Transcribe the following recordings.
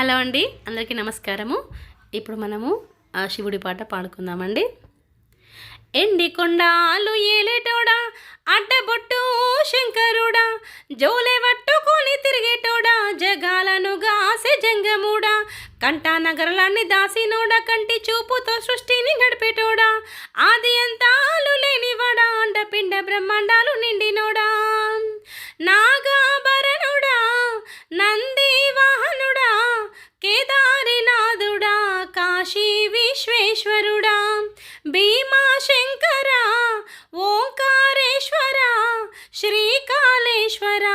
Hello అండి అందరికీ నమస్కారము. ఇప్పుడు మనము శివుడి పాట పాడుకుందామండి. ఎండి కొండాలు ఏలేటోడా అడ్డబొట్టు శంకరుడా జోలే పట్టుకొని తిరిగేటోడా జగాలను గాసే జంగముడా కంటా నగరాలన్నీ దాసినోడా కంటి చూపుతో సృష్టిని నడిపేటోడా ఆది అంతాలు లేనివాడా అండపిండ బ్రహ్మాండాలు నిండినోడా కాశీ విశ్వేశ్వరుడా భీమా శంకర ఓంకారేశ్వర శ్రీకాళేశ్వర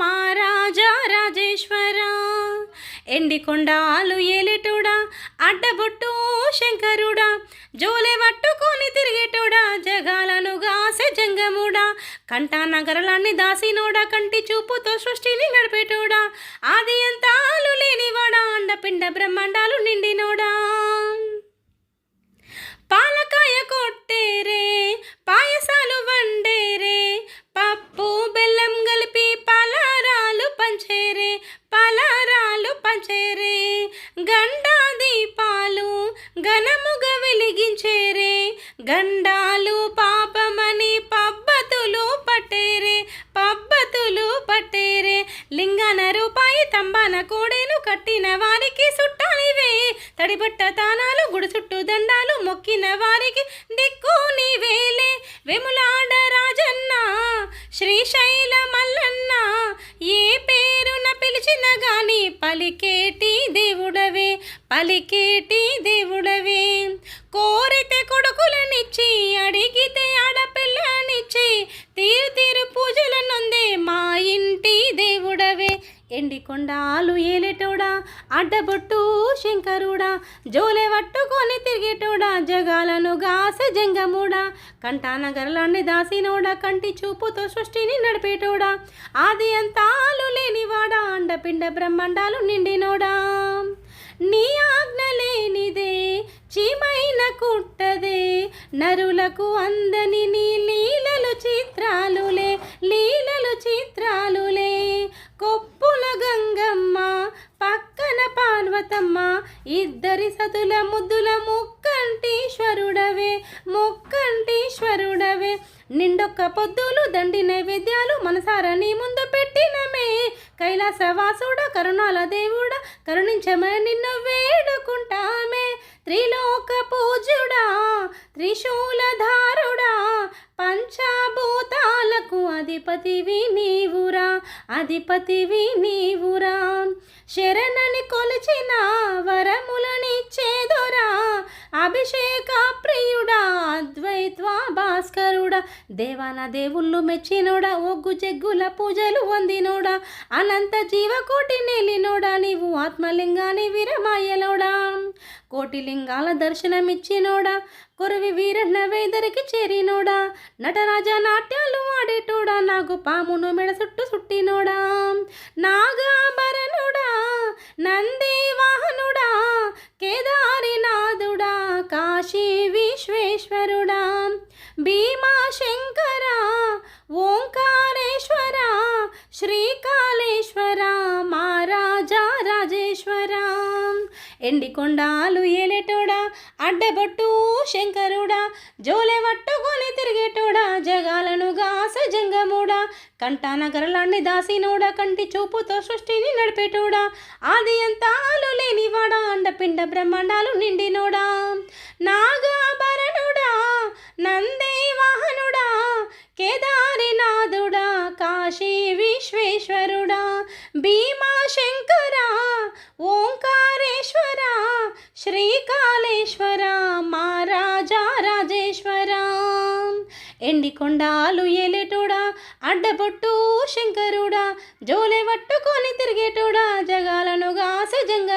మహారాజా రాజేశ్వర. ఎండికొండాలు ఏలేటోడా అడ్డబొట్టు శంకరుడా జోలే పట్టుకొని తిరిగేటోడా జగాలను గాసే జంగముడా కంటా నగరాలన్నీ దాసినోడా కంటి చూపుతో సృష్టిని నడిపేటోడా ఆది అంతాలు లేనివాడా అండపిండ బ్రహ్మాండాలు నిండినోడా. పాలకాయ కొట్టేరే పాయసాలు వండేరే పప్పు బెల్లం కలిపి పలారాలు పంచేరే పలారాలు పంచేరే. గండా దీపాలు ఘనముగా వెలిగించేరే గండాలు పాపమని పబ్బతులు పట్టేరే పబ్బతులు పట్టేరే. లింగన రూపాయి తంబాన కోడేను కట్టిన వారికి సుట్టాలివే తడిబట్ట తానా మొక్కిన వారికి దిక్కు నీవేలే. వెములాడ రాజన్న శ్రీశైల మల్లన్న ఏ పేరున పిలిచిన గాని పలికేటి దేవుడవే పలికేటి దేవుడవే. కోర ఎండి కొండాలు ఏలేటోడా? అడ్డబొట్టు శంకరుడా? జోలే పట్టుకొని తిరిగేటోడా? జగాలను గాసె జంగముడా? కంటానగరలాన్ని దాసినోడా? కంటి చూపుతో సృష్టిని నడిపేటోడా? ఆది అంతాలు లేనివాడా? అండపిండ బ్రహ్మాండాలు నిండినోడా? నీ ఆజ్ఞ లేనిదే చీమైన కుట్టదే నరులకు అందని నీ ఇద్దరి సతుల ముద్దుల ముక్కంటీశ్వరుడవే ముక్కంటీశ్వరుడవే నిండొక్క పొద్దులు దండి నైవేద్యాలు మనసార నీ ముందు పెట్టినమే. కైలాసవాసుడ కరుణాల దేవుడ కరుణించమని నిన్ను వేడుకుంటామే. త్రిలోక పూజుడా త్రిశూలధారుడా పంచభూతాలకు అధిపతివి విని అధిపతివి నీవురా శరణని కొలిచిన వరములనిచ్చేదొరా. అభిషేక ప్రియుడా అద్వైత్వ భాస్కరుడా. దేవాన దేవుళ్ళు మెచ్చినోడా ఒగ్గు జగ్గుల పూజలు వందినోడా. అనంత జీవకోటి నిలినోడా నీవు ఆత్మలింగాని విరమాయలోడా. కోటి లింగాల దర్శనమిచ్చినోడా. కొరవి వీరన్న వేదరికి చేరినోడా. నటరాజ నాట్యాలు ఆడేటోడా నాకు పామును మెడ చుట్టు సుట్టినోడా నాగాభరణుడా? నంది వాహనుడా కేదారినాథుడా? కాశీ విశ్వేశ్వరుడా? భీమా శంకర ఓంకారేశ్వర? శ్రీకాళేశ్వర? మహారాజా రాజేశ్వర? ఎండి కొండాలు ఏలేటోడా? అడ్డబొట్టు శంకరుడా జోలే పట్టుకొని తిరిగేటోడా జగాలను గాస జంగముడా కంటా నగరలాన్ని దాసినోడా కంటి చూపుతో సృష్టిని నడిపేటోడా ఆది అంతాలు లేనివాడా అండపిండ బ్రహ్మాండాలు నిండినోడా నాగాభరణుడా నందే వాహనుడా కేదారినాథుడా కాశీ విశ్వేశ్వరుడా భీమా ఎండి కొండాలు ఏలేటోడా? అడ్డబొట్టు శంకరుడా? జోలే పట్టుకొని తిరిగేటోడా? జగాలను గాసె జంగ